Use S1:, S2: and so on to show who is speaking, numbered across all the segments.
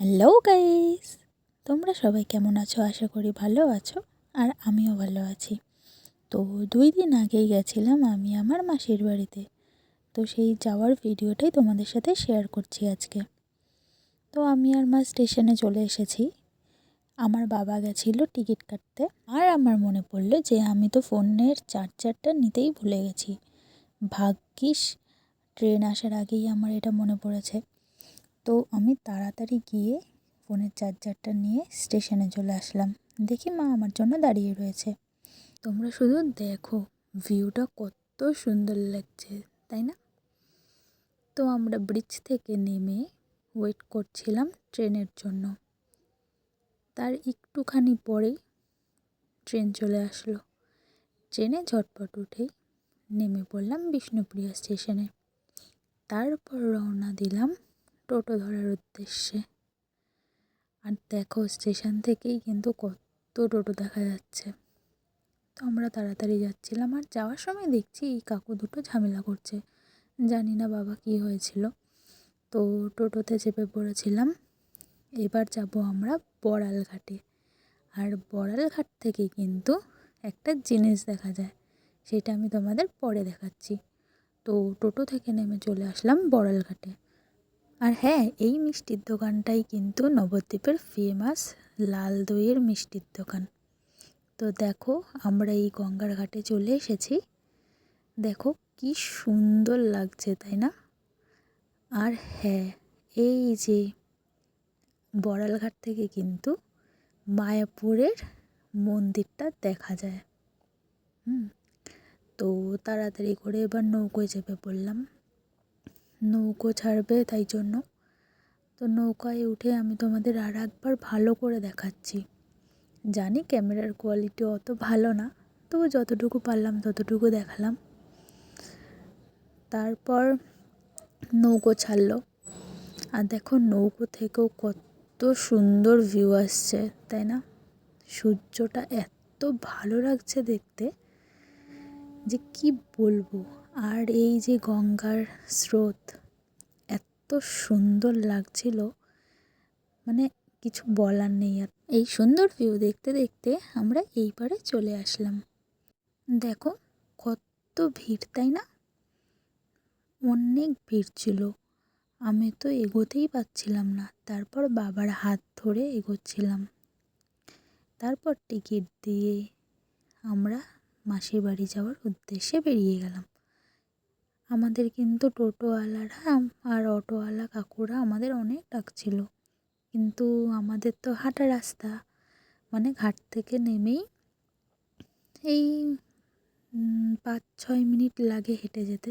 S1: Hello guys তোমরা সবাই কেমন আছো? আশা করি ভালো আছো, আর আমিও ভালো আছি। তো দুই দিন আগেই গেছিলাম আমি আমার মাসির বাড়িতে। তো সেই যাওয়ার ভিডিওটাই তোমাদের সাথে শেয়ার করছি আজকে। তো আমি আর মা স্টেশনে চলে এসেছি। আমার বাবা গেছিল টিকিট কাটতে। আর আমার মনে পড়ল যে আমি তো ফোনের চার্জারটা নিতেই ভুলে গেছি। ভাগ্যিস ট্রেন আসার আগেই আমার এটা মনে পড়েছে। তো আমি তাড়াতাড়ি গিয়ে ফোনের চার্জারটা নিয়ে স্টেশনে চলে আসলাম। দেখি মা আমার জন্য দাঁড়িয়ে রয়েছে। তোমরা শুধু দেখো, ভিউটা কত সুন্দর লাগছে, তাই না? তো আমরা ব্রিজ থেকে নেমে ওয়েট করছিলাম ট্রেনের জন্য। তার একটুখানি পরেই ট্রেন চলে আসলো। ট্রেনে ঝটপট উঠেই নেমে পড়লাম বিষ্ণুপ্রিয়া স্টেশনে। তারপর রওনা দিলাম টোটো ধরার উদ্দেশ্যে। আর দেখো, স্টেশন থেকেই কিন্তু কত টোটো দেখা যাচ্ছে। তো আমরা তাড়াতাড়ি যাচ্ছিলাম আর যাওয়ার সময় দেখছি এই কাকু দুটো ঝামেলা করছে। জানি না বাবা কি হয়েছিল। তো টোটোতে চেপে পড়েছিলাম। এবার যাব আমরা বড়াল ঘাটে আর বড়াল ঘাট থেকে কিন্তু একটা জিনিস দেখা যায়, সেটা আমি তোমাদের পরে দেখাচ্ছি। তো টোটো থেকে নেমে চলে আসলাম বড়াল ঘাটে আর হ্যাঁ এই মিষ্টির দোকানটাই কিন্তু নবদ্বীপের ফেমাস লাল দইয়ের মিষ্টির দোকান। তো দেখো, আমরা এই গঙ্গার ঘাটে চলে এসেছি। দেখো, কি সুন্দর লাগছে, তাই না? আর হ্যাঁ এই যে বড়ালঘাট থেকে কিন্তু মায়াপুরের মন্দিরটা দেখা যায়। হুম, তো তাড়াতাড়ি করে এবার নৌকোয় চেপে পড়লাম। নৌকো ছাড়বে তাই জন্য। তো নৌকায় উঠে আমি তোমাদের আর একবার ভালো করে দেখাচ্ছি। জানি ক্যামেরার কোয়ালিটি অত ভালো না, তবু যতটুকু পারলাম ততটুকু দেখালাম। তারপর নৌকো ছাড়লো। আর দেখো নৌকো থেকেও কত সুন্দর ভিউ আসছে, তাই না? সূর্যটা এত ভালো লাগছে দেখতে যে কি বলব? আর এই যে গঙ্গার স্রোত এত সুন্দর লাগছিল মানে কিছু বলার নেই আর। এই সুন্দর ভিউ দেখতে দেখতে আমরা এই পারে চলে আসলাম। দেখো কত ভিড়, তাই না? অনেক ভিড় ছিল। আমি তো এগোতেই পাচ্ছিলাম না, তারপর বাবার হাত ধরে এগোচ্ছিলাম। তারপর টিকিট দিয়ে আমরা মাসির বাড়ি যাওয়ার উদ্দেশ্যে বেরিয়ে গেলাম। আমাদের কিন্তু টোটোওয়ালারা আর অটোওয়ালা কাকুরা আমাদের অনেক ডাকছিল কিন্তু আমাদের তো হাঁটা রাস্তা মানে ঘাট থেকে নেমেই এই পাঁচ ছয় মিনিট লাগে হেঁটে যেতে।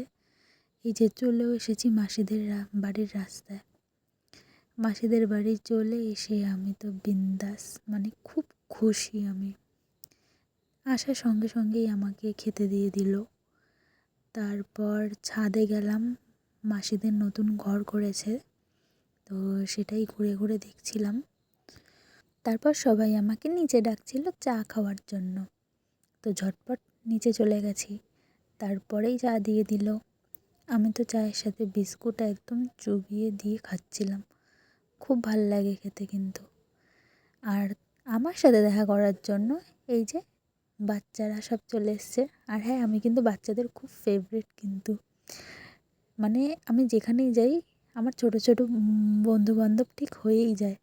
S1: এই যে চলেও এসেছি মাসিদের বাড়ির রাস্তায়। মাসিদের বাড়ি চলে এসে আমি তো বিন্দাস মানে খুব খুশি আমি। আসার সঙ্গে সঙ্গেই আমাকে খেতে দিয়ে দিল। তারপর ছাদে গেলাম। মাসিদের নতুন ঘর করেছে, তো সেটাই ঘুরে ঘুরে দেখছিলাম। তারপর সবাই আমাকে নিচে ডাকছিল চা খাওয়ার জন্য। তো ঝটপট নিচে চলে গেছি। তারপরেই চা দিয়ে দিল। আমি তো চায়ের সাথে বিস্কুট একদম চুবিয়ে দিয়ে খাচ্ছিলাম। খুব ভালো লাগে খেতে কিন্তু। আর আমার সাথে দেখা করার জন্য এই যে বাচ্চারা সব চলে এসছে। আর হ্যাঁ আমি কিন্তু বাচ্চাদের খুব ফেভারিট কিন্তু। মানে আমি যেখানেই যাই, আমার ছোট ছোট বন্ধুবান্ধব ঠিক হয়েই যায়।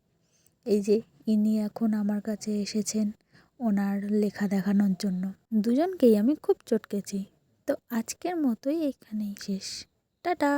S1: এই যে ইনি এখন আমার কাছে এসেছেন ওনার লেখা দেখানোর জন্য। দুজনকেই আমি খুব চটকেছি। তো আজকের মতোই এখানেই শেষ। টাটা!